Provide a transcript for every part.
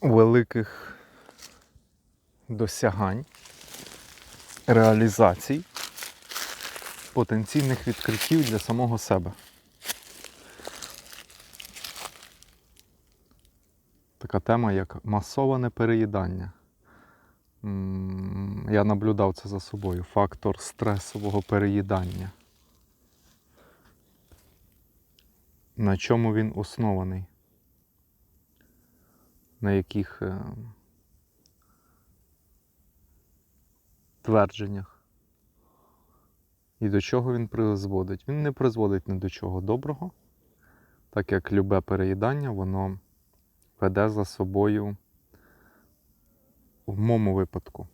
великих досягань, реалізацій, потенційних відкриттів для самого себе. Така тема, як масоване переїдання. Я наблюдав це за собою. Фактор стресового переїдання. На чому він оснований? На яких е, твердженнях? І до чого він призводить? Він не призводить ні до чого доброго, так як любе переїдання, воно веде за собою, в моєму випадку,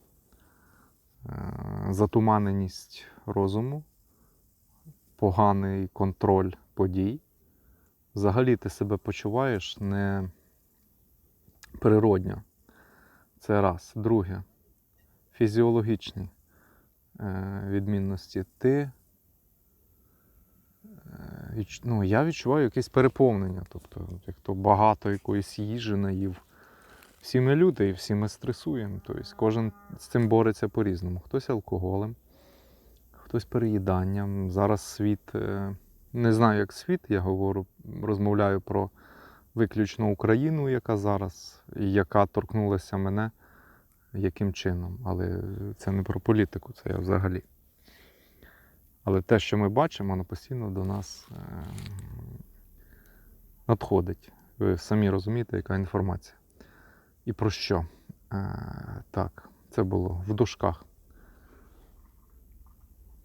е, затуманеність розуму, поганий контроль подій. Взагалі ти себе почуваєш не природньо. Це раз. Друге, фізіологічні е, відмінності. Ти, е, ну, я відчуваю якесь переповнення. Тобто, як то багато якоїсь їжі наїв. Всі ми люди і всі ми стресуємо. Тобто, кожен з цим бореться по-різному. Хтось алкоголем, хтось переїданням. Зараз світ, е, не знаю, як світ, я говорю, розмовляю про виключно Україну, яка зараз, яка торкнулася мене яким чином. Але це не про політику, це я взагалі. Але те, що ми бачимо, воно постійно до нас е, надходить. Ви самі розумієте, яка інформація. І про що? Е, так, це було в дужках.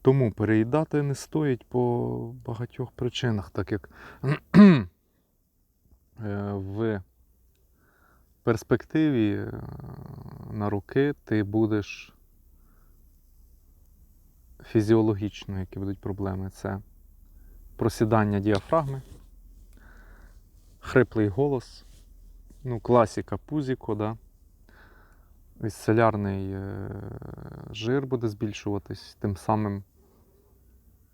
Тому переїдати не стоїть по багатьох причинах, так як е, в перспективі е, на роки ти будеш фізіологічно, які будуть проблеми, це просідання діафрагми, хриплий голос, ну, класіка пузіко, да? Вісцелярний е, жир буде збільшуватись, тим самим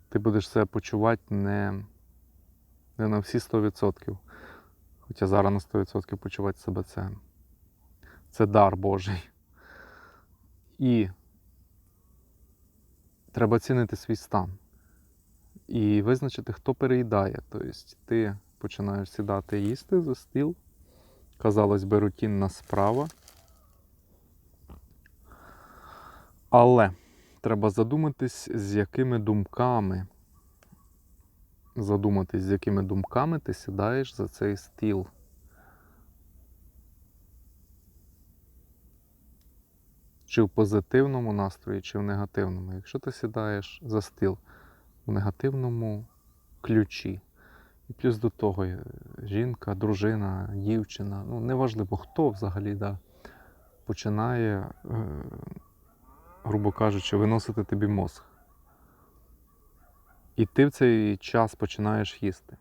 ти будеш себе почувати не, не на всі 100%. Хоча зараз на 100% почувати себе це, це дар Божий. І треба цінити свій стан. І визначити, хто переїдає. Тобто ти починаєш сідати і їсти за стіл. Казалось би, рутинна справа. Але треба задуматись, з якими думками. Задуматись, з якими думками ти сідаєш за цей стіл. Чи в позитивному настрої, чи в негативному. Якщо ти сідаєш за стіл в негативному ключі, і плюс до того е, жінка, дружина, дівчина, ну неважливо хто взагалі да, починає, е, грубо кажучи, виносити тобі мозг. І ти в цей час починаєш їсти.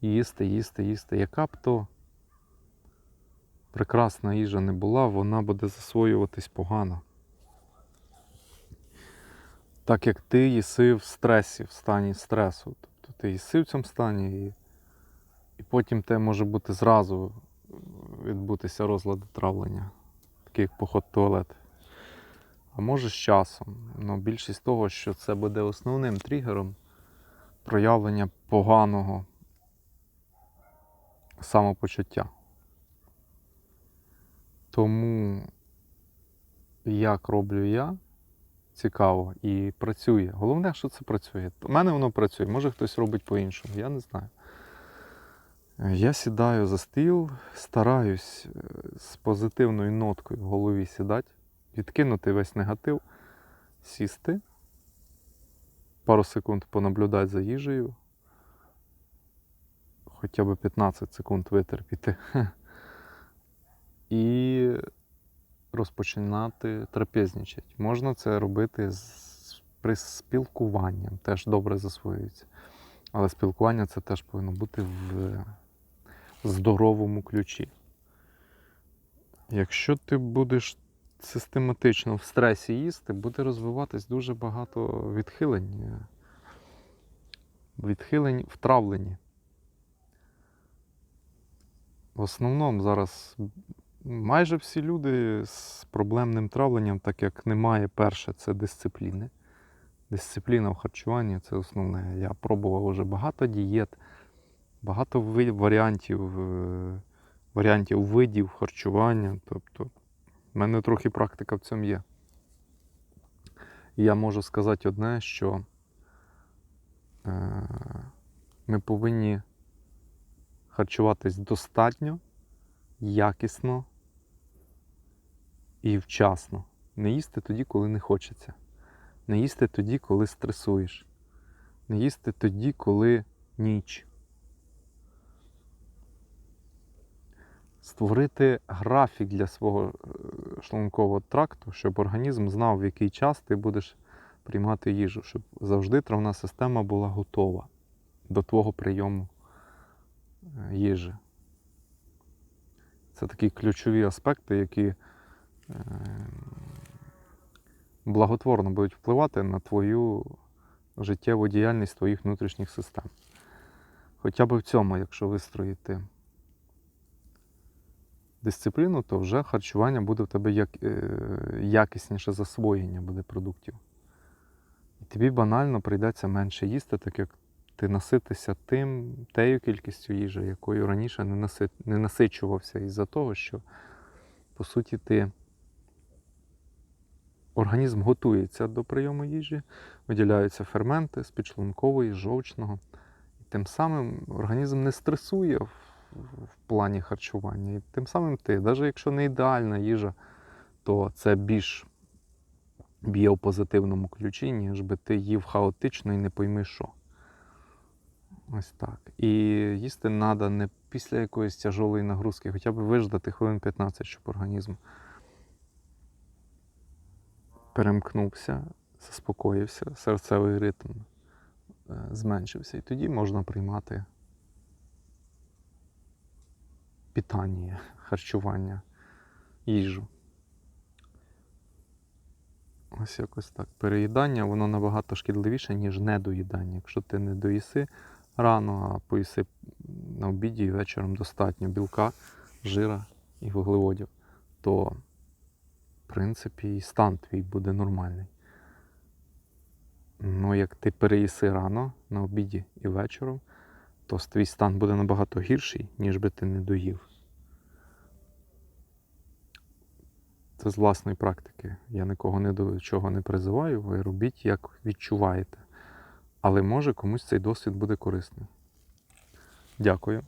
Їсти, їсти, їсти. Яка б то прекрасна їжа не була, вона буде засвоюватись погано. Так як ти їси в стресі, в стані стресу. Тобто ти їси в цьому стані, і, і потім те може бути зразу відбутися розлади травлення, такий як поход в. А може з часом. Ну, більшість того, що це буде основним тригером проявлення поганого самопочуття. Тому як роблю я, цікаво і працює. Головне, що це працює. У мене воно працює, може хтось робить по-іншому, я не знаю. Я сідаю за стіл, стараюсь е, з позитивною ноткою в голові сідати, відкинути весь негатив, сісти, пару секунд понаблюдати за їжею, хоча б 15 секунд витерпіти. І розпочинати трапезничати. Можна це робити з при спілкуванням, теж добре засвоюється. Але спілкування це теж повинно бути в здоровому ключі. Якщо ти будеш систематично в стресі їсти, буде розвиватись дуже багато відхилень. Відхилень в травленні. В основному зараз майже всі люди з проблемним травленням, так як немає перше, це дисципліни. Дисципліна в харчуванні це основне. Я пробував вже багато дієт, багато варіантів, е, варіантів видів харчування. Тобто, в мене трохи практика в цьому є. І я можу сказати одне, що е, ми повинні харчуватись достатньо, якісно і вчасно. Не їсти тоді, коли не хочеться. Не їсти тоді, коли стресуєш. Не їсти тоді, коли ніч. Створити графік для свого е, шлункового тракту, щоб організм знав, в який час ти будеш приймати їжу, щоб завжди травна система була готова до твого прийому е, їжі. Це такі ключові аспекти, які е, благотворно будуть впливати на твою життєву діяльність твоїх внутрішніх систем. Хоча б в цьому, якщо вистроїти дисципліну, то вже харчування буде в тебе як, е, якісніше засвоєння буде продуктів. І тобі банально прийдеться менше їсти, так як ти наситися тим, тею кількістю їжі, якою раніше не, наси, не насичувався із-за того, що, по суті, ти організм готується до прийому їжі, виділяються ферменти з підшлункової, жовчного. І тим самим організм не стресує в, плані харчування. І тим самим ти, навіть якщо не ідеальна їжа, то це більш б'є в позитивному ключі, ніж би ти їв хаотично і не пойми що. Ось так. І їсти треба не після якоїсь тяжолої нагрузки, хоча б виждати хвилин 15, щоб організм перемкнувся, заспокоївся, серцевий ритм е, зменшився. І тоді можна приймати питання, харчування, їжу. Ось якось так. Переїдання, воно набагато шкідливіше, ніж недоїдання. Якщо ти не доїси рано, а поїси на обіді і вечором достатньо білка, жира і вуглеводів, то, в принципі, і стан твій буде нормальний. Ну, як ти переїси рано на обіді і вечором, то твій стан буде набагато гірший, ніж би ти не доїв. Це з власної практики. Я нікого не до чого не призиваю, ви робіть, як відчуваєте. Але може комусь цей досвід буде корисний. Дякую.